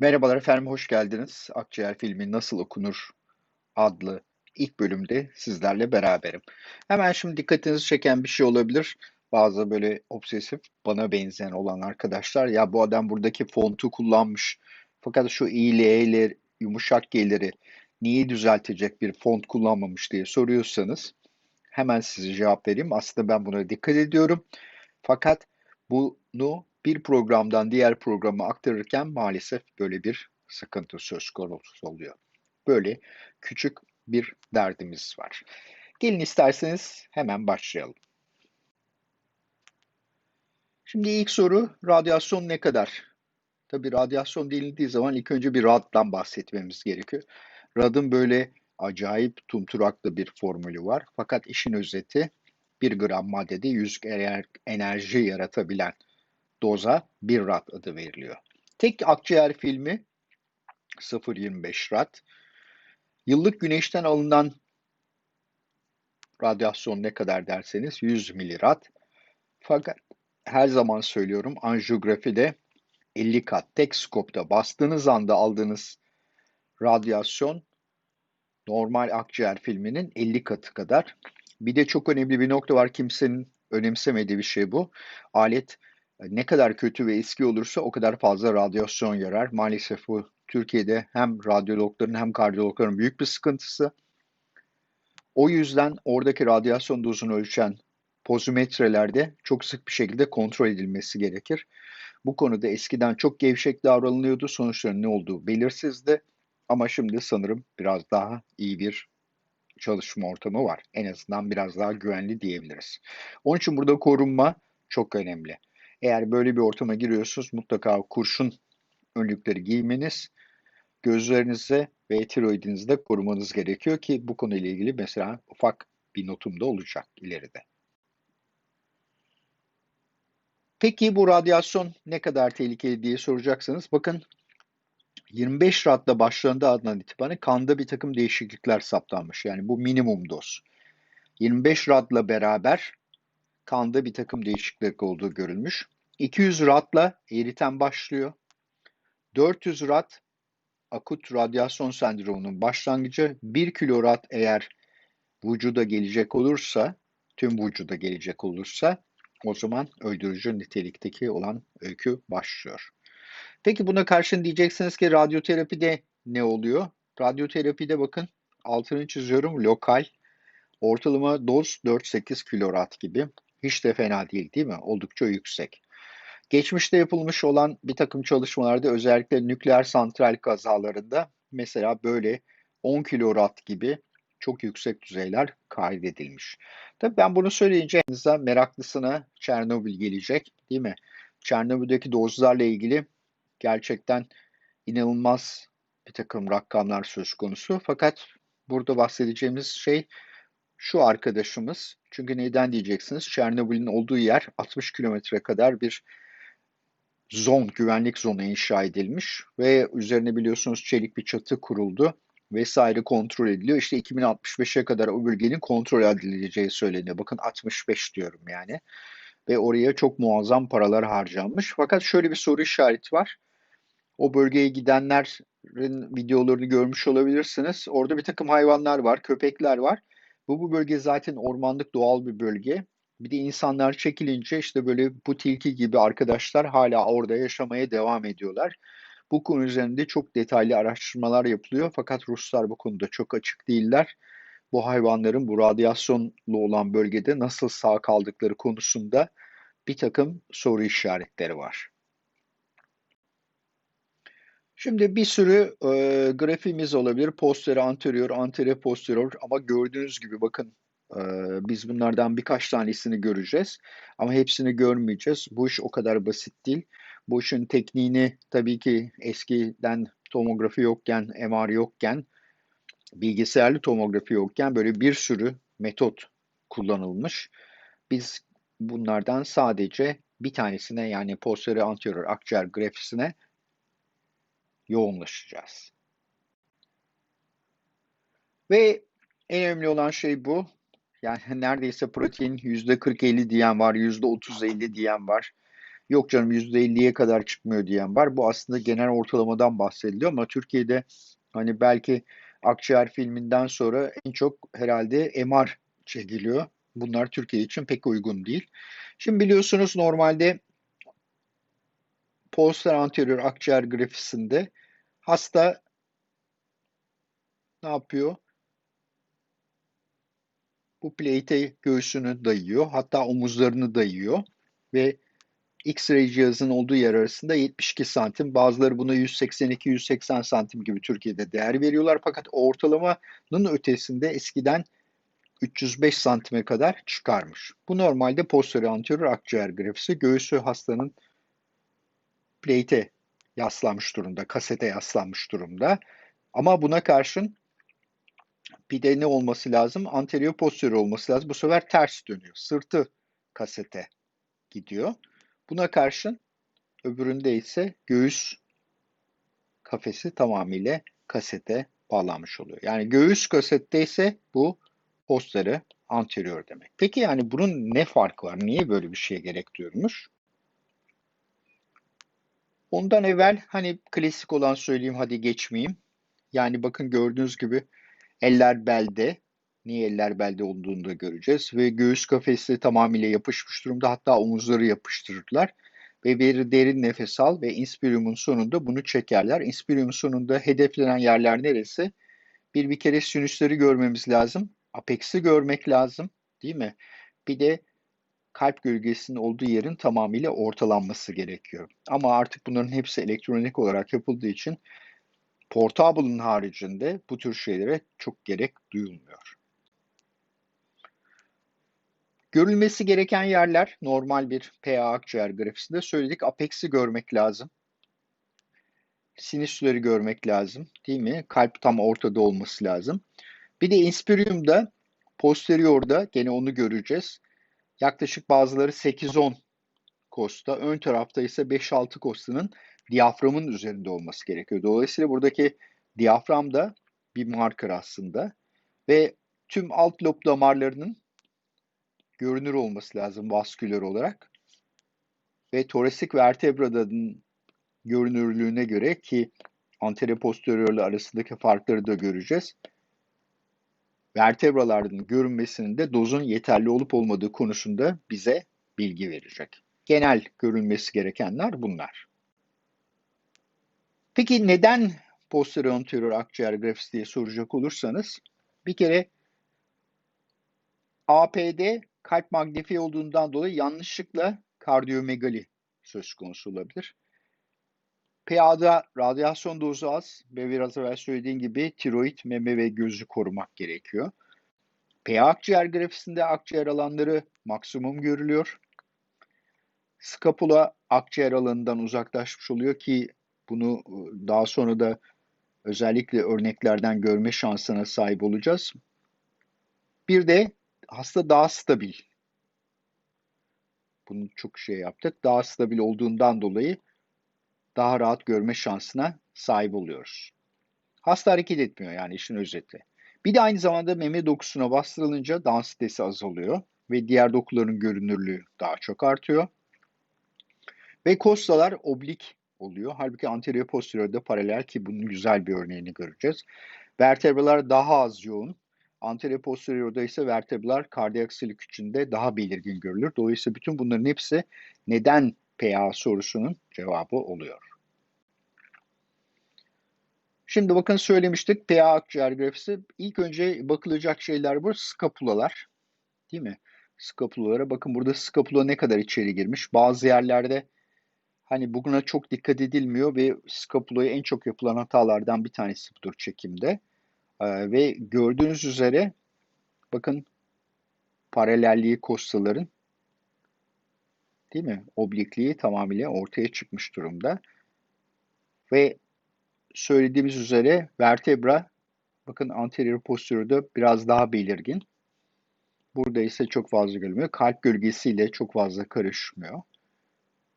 Merhabalar efendim, hoş geldiniz. Akciğer filmi Nasıl Okunur adlı ilk bölümde sizlerle beraberim. Hemen şimdi dikkatinizi çeken bir şey olabilir. Bazı böyle obsesif, bana benzeyen olan arkadaşlar, ya bu adam buradaki fontu kullanmış. Fakat şu i, yumuşak g'leri niye düzeltecek bir font kullanmamış diye soruyorsanız hemen size cevap vereyim. Aslında ben buna dikkat ediyorum. Fakat bunu bir programdan diğer programa aktarırken maalesef böyle bir sıkıntı söz konusu oluyor. Böyle küçük bir derdimiz var. Gelin isterseniz hemen başlayalım. Şimdi ilk soru radyasyon ne kadar? Tabii radyasyon denildiği zaman ilk önce bir raddan bahsetmemiz gerekiyor. Radın böyle acayip tumturaklı bir formülü var. Fakat işin özeti 1 gram maddede 100 enerji yaratabilen doza 1 rad adı veriliyor. Tek akciğer filmi 0.25 rad. Yıllık güneşten alınan radyasyon ne kadar derseniz 100 milirad. Fakat her zaman söylüyorum anjiyografide 50 kat tek skopta bastığınız anda aldığınız radyasyon normal akciğer filminin 50 katı kadar. Bir de çok önemli bir nokta var kimsenin önemsemediği bir şey bu. Alet ne kadar kötü ve eski olursa o kadar fazla radyasyon yarar. Maalesef bu Türkiye'de hem radyologların hem kardiyologların büyük bir sıkıntısı. O yüzden oradaki radyasyon dozunu ölçen pozimetrelerde çok sık bir şekilde kontrol edilmesi gerekir. Bu konuda eskiden çok gevşek davranılıyordu. Sonuçların ne olduğu belirsizdi. Ama şimdi sanırım biraz daha iyi bir çalışma ortamı var. En azından biraz daha güvenli diyebiliriz. Onun için burada korunma çok önemli. Eğer böyle bir ortama giriyorsunuz mutlaka kurşun önlükleri giymeniz, gözlerinizi ve tiroidinizi de korumanız gerekiyor ki bu konuyla ilgili mesela ufak bir notum da olacak ileride. Peki bu radyasyon ne kadar tehlikeli diye soracaksanız bakın 25 radla başlandığı adından itibaren kanda bir takım değişiklikler saptanmış. Yani bu minimum doz. 25 radla beraber kanda bir takım değişiklik olduğu görülmüş. 200 ratla eriten başlıyor. 400 rat akut radyasyon sendromunun başlangıcı. 1 kilo rat eğer vücuda gelecek olursa, tüm vücuda gelecek olursa o zaman öldürücü nitelikteki olan öykü başlıyor. Peki buna karşın diyeceksiniz ki radyoterapide ne oluyor? Radyoterapide bakın altını çiziyorum lokal. Ortalama doz 4-8 kilorat gibi. Hiç de fena değil değil mi? Oldukça yüksek. Geçmişte yapılmış olan bir takım çalışmalarda özellikle nükleer santral kazalarında mesela böyle 10 kilorat gibi çok yüksek düzeyler kaydedilmiş. Tabii ben bunu söyleyince meraklısına Çernobil gelecek değil mi? Çernobil'deki dozlarla ilgili gerçekten inanılmaz bir takım rakamlar söz konusu. Fakat burada bahsedeceğimiz şey şu arkadaşımız. Çünkü neden diyeceksiniz? Çernobil'in olduğu yer 60 kilometre kadar bir zon, güvenlik zonu inşa edilmiş ve üzerine biliyorsunuz çelik bir çatı kuruldu vesaire kontrol ediliyor. İşte 2065'e kadar o bölgenin kontrol edileceği söyleniyor. Bakın 65 diyorum yani. Ve oraya çok muazzam paralar harcanmış. Fakat şöyle bir soru işareti var. O bölgeye gidenlerin videolarını görmüş olabilirsiniz. Orada bir takım hayvanlar var, köpekler var. Bu, bu bölge zaten ormanlık doğal bir bölge. Bir de insanlar çekilince işte böyle bu tilki gibi arkadaşlar hala orada yaşamaya devam ediyorlar. Bu konu üzerinde çok detaylı araştırmalar yapılıyor fakat Ruslar bu konuda çok açık değiller. Bu hayvanların bu radyasyonlu olan bölgede nasıl sağ kaldıkları konusunda bir takım soru işaretleri var. Şimdi bir sürü e, grafiğimiz olabilir. Posterior, anterior, anterior, posterior ama gördüğünüz gibi bakın biz bunlardan birkaç tanesini göreceğiz. Ama hepsini görmeyeceğiz. Bu iş o kadar basit değil. Bu işin tekniğini tabii ki eskiden tomografi yokken, MR yokken, bilgisayarlı tomografi yokken böyle bir sürü metot kullanılmış. Biz bunlardan sadece bir tanesine yani posterior anterior akciğer grafisine yoğunlaşacağız. Ve en önemli olan şey bu. Yani neredeyse protein %40-50 diyen var, %30-50 diyen var. Yok canım %50'ye kadar çıkmıyor diyen var. Bu aslında genel ortalamadan bahsediliyor ama Türkiye'de hani belki akciğer filminden sonra en çok herhalde MR çekiliyor. Bunlar Türkiye için pek uygun değil. Şimdi biliyorsunuz normalde poster anterior akciğer grafisinde hasta ne yapıyor? Bu plate göğsünü dayıyor. Hatta omuzlarını dayıyor. Ve X-ray cihazının olduğu yer arasında 72 santim. Bazıları buna 182-180 santim gibi Türkiye'de değer veriyorlar. Fakat ortalamanın ötesinde eskiden 305 santime kadar çıkarmış. Bu normalde posterior anterior akciğer grafisi. Göğsü hastanın plate'e yaslanmış durumda, kasete yaslanmış durumda. Ama buna karşın bir de ne olması lazım? Anterior posterior olması lazım. Bu sefer ters dönüyor. Sırtı kasete gidiyor. Buna karşın öbüründe ise göğüs kafesi tamamıyla kasete bağlanmış oluyor. Yani göğüs kasette ise bu posterior anterior demek. Peki yani bunun ne farkı var? Niye böyle bir şeye gerek duyulmuş? Ondan evvel hani klasik olan söyleyeyim hadi geçmeyeyim. Yani bakın gördüğünüz gibi eller belde. Niye eller belde olduğunu da göreceğiz. Ve göğüs kafesi tamamıyla yapışmış durumda. Hatta omuzları yapıştırırlar. Ve bir derin nefes al ve inspiriumun sonunda bunu çekerler. Inspiriumun sonunda hedeflenen yerler neresi? Bir bir kere sinüsleri görmemiz lazım. Apex'i görmek lazım. Değil mi? Bir de kalp gölgesinin olduğu yerin tamamıyla ortalanması gerekiyor. Ama artık bunların hepsi elektronik olarak yapıldığı için Portable'ın haricinde bu tür şeylere çok gerek duyulmuyor. Görülmesi gereken yerler normal bir PA akciğer grafisinde söyledik. Apex'i görmek lazım. Sinüsleri görmek lazım. Değil mi? Kalp tam ortada olması lazım. Bir de inspiriumda posteriorda gene onu göreceğiz. Yaklaşık bazıları 8-10 kosta, ön tarafta ise 5-6 kostanın diyaframın üzerinde olması gerekiyor. Dolayısıyla buradaki diyafram da bir marker aslında ve tüm alt lob damarlarının görünür olması lazım vasküler olarak. Ve toresik vertebradanın görünürlüğüne göre ki anteroposteriorla arasındaki farkları da göreceğiz. Vertebraların görünmesinin de dozun yeterli olup olmadığı konusunda bize bilgi verecek. Genel görülmesi gerekenler bunlar. Peki neden posterior anterior akciğer grafisi diye soracak olursanız bir kere APD kalp magnifiye olduğundan dolayı yanlışlıkla kardiyomegali söz konusu olabilir. PA'da radyasyon dozu az ve biraz evvel söylediğim gibi tiroid, meme ve gözü korumak gerekiyor. PA akciğer grafisinde akciğer alanları maksimum görülüyor. Skapula akciğer alanından uzaklaşmış oluyor ki bunu ıı, daha sonra da özellikle örneklerden görme şansına sahip olacağız. Bir de hasta daha stabil. Bunu çok şey yaptık. Daha stabil olduğundan dolayı daha rahat görme şansına sahip oluyoruz. Hasta hareket etmiyor yani işin özeti. Bir de aynı zamanda meme dokusuna bastırılınca densitesi azalıyor ve diğer dokuların görünürlüğü daha çok artıyor. Ve kostalar oblik oluyor. Halbuki anterior posteriorda paralel ki bunun güzel bir örneğini göreceğiz. Vertebralar daha az yoğun. Anterior posteriorda ise vertebralar kardiyak silik içinde daha belirgin görülür. Dolayısıyla bütün bunların hepsi neden PA sorusunun cevabı oluyor. Şimdi bakın söylemiştik PA akciğer grafisi. İlk önce bakılacak şeyler bu skapulalar. Değil mi? Skapulalara bakın burada skapula ne kadar içeri girmiş. Bazı yerlerde Hani bugüne çok dikkat edilmiyor ve skapuloya en çok yapılan hatalardan bir tanesi budur çekimde. Ee, ve gördüğünüz üzere bakın paralelliği kostaların değil mi? Oblikliği tamamıyla ortaya çıkmış durumda. Ve söylediğimiz üzere vertebra bakın anterior posteriorda biraz daha belirgin. Burada ise çok fazla görülmüyor. Kalp gölgesiyle çok fazla karışmıyor.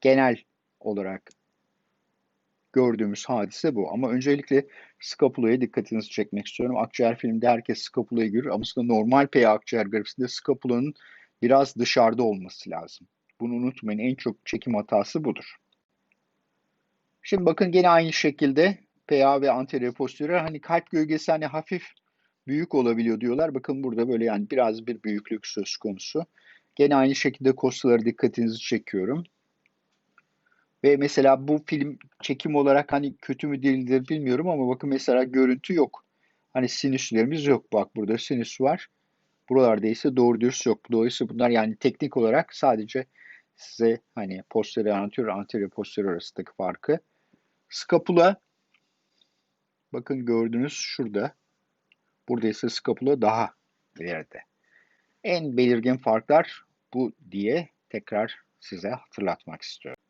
Genel olarak gördüğümüz hadise bu. Ama öncelikle skapulaya dikkatinizi çekmek istiyorum. Akciğer filmde herkes skapulayı görür ama aslında normal PA akciğer grafisinde skapulanın biraz dışarıda olması lazım. Bunu unutmayın. En çok çekim hatası budur. Şimdi bakın gene aynı şekilde PA ve anterior posterior hani kalp gölgesi hani hafif büyük olabiliyor diyorlar. Bakın burada böyle yani biraz bir büyüklük söz konusu. Gene aynı şekilde kostalara dikkatinizi çekiyorum. Ve mesela bu film çekim olarak hani kötü mü değildir bilmiyorum ama bakın mesela görüntü yok. Hani sinüslerimiz yok. Bak burada sinüs var. Buralarda ise doğru dürüst yok. Dolayısıyla bunlar yani teknik olarak sadece size hani posterior anterior anterior posterior arasındaki farkı. Skapula bakın gördünüz şurada. Burada ise skapula daha ileride. En belirgin farklar bu diye tekrar size hatırlatmak istiyorum.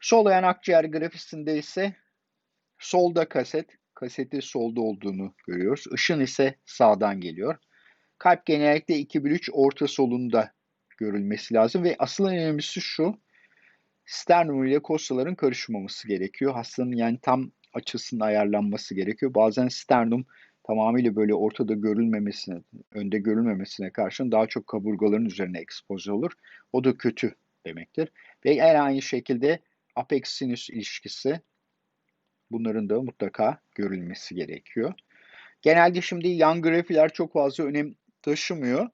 Sol ayağın akciğer grafisinde ise solda kaset, kaseti solda olduğunu görüyoruz. Işın ise sağdan geliyor. Kalp genellikle 2 bölü 3 orta solunda görülmesi lazım ve asıl önemlisi şu. Sternum ile kostaların karışmaması gerekiyor. Hastanın yani tam açısının ayarlanması gerekiyor. Bazen sternum tamamıyla böyle ortada görülmemesine, önde görülmemesine karşın daha çok kaburgaların üzerine ekspoze olur. O da kötü demektir. Ve en aynı şekilde apex sinüs ilişkisi bunların da mutlaka görülmesi gerekiyor. Genelde şimdi yan grafiler çok fazla önem taşımıyor.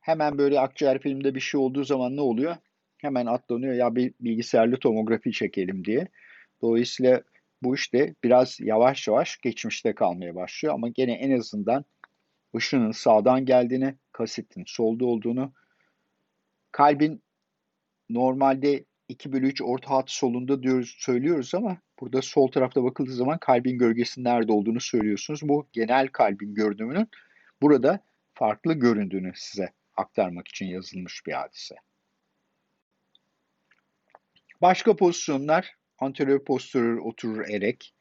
Hemen böyle akciğer filmde bir şey olduğu zaman ne oluyor? Hemen atlanıyor ya bir bilgisayarlı tomografi çekelim diye. Dolayısıyla bu işte biraz yavaş yavaş geçmişte kalmaya başlıyor ama gene en azından ışının sağdan geldiğini, kasetin solda olduğunu, kalbin normalde 2 bölü 3 orta hat solunda diyoruz, söylüyoruz ama burada sol tarafta bakıldığı zaman kalbin gölgesinin nerede olduğunu söylüyorsunuz. Bu genel kalbin görünümünün burada farklı göründüğünü size aktarmak için yazılmış bir hadise. Başka pozisyonlar anterior posterior oturur erek,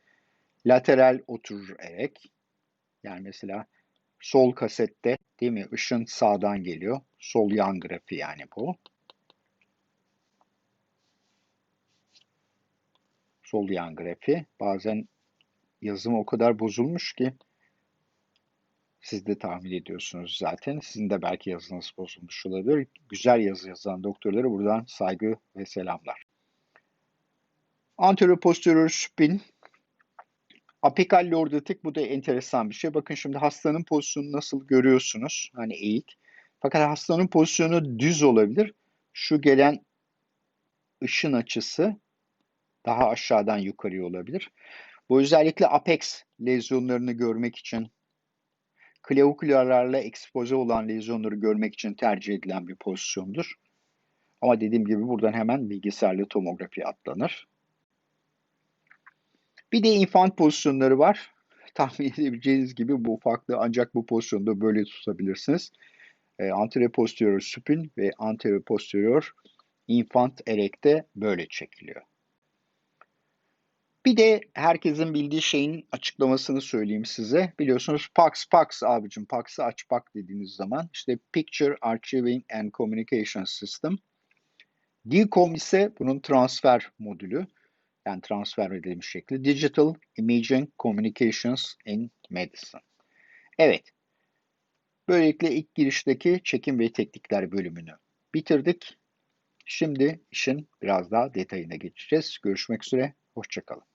lateral oturur erek. Yani mesela sol kasette değil mi ışın sağdan geliyor. Sol yan grafi yani bu. Sol yan grafi. Bazen yazım o kadar bozulmuş ki siz de tahmin ediyorsunuz zaten. Sizin de belki yazınız bozulmuş olabilir. Güzel yazı yazan doktorlara buradan saygı ve selamlar. Anterior posterior spin. Apikal lordotik bu da enteresan bir şey. Bakın şimdi hastanın pozisyonunu nasıl görüyorsunuz? Hani eğik. Fakat hastanın pozisyonu düz olabilir. Şu gelen ışın açısı daha aşağıdan yukarıya olabilir. Bu özellikle apex lezyonlarını görmek için, kleokülarlarla ekspoze olan lezyonları görmek için tercih edilen bir pozisyondur. Ama dediğim gibi buradan hemen bilgisayarlı tomografi atlanır. Bir de infant pozisyonları var. Tahmin edebileceğiniz gibi bu farklı ancak bu pozisyonda böyle tutabilirsiniz. E, anterior posterior supine ve anterior posterior infant erekte böyle çekiliyor. Bir de herkesin bildiği şeyin açıklamasını söyleyeyim size. Biliyorsunuz PAX, PAX abicim, PAX'ı aç bak dediğiniz zaman işte Picture Archiving and Communication System. DCOM ise bunun transfer modülü. Yani transfer edilmiş şekli. Digital Imaging Communications in Medicine. Evet. Böylelikle ilk girişteki çekim ve teknikler bölümünü bitirdik. Şimdi işin biraz daha detayına geçeceğiz. Görüşmek üzere. Hoşçakalın.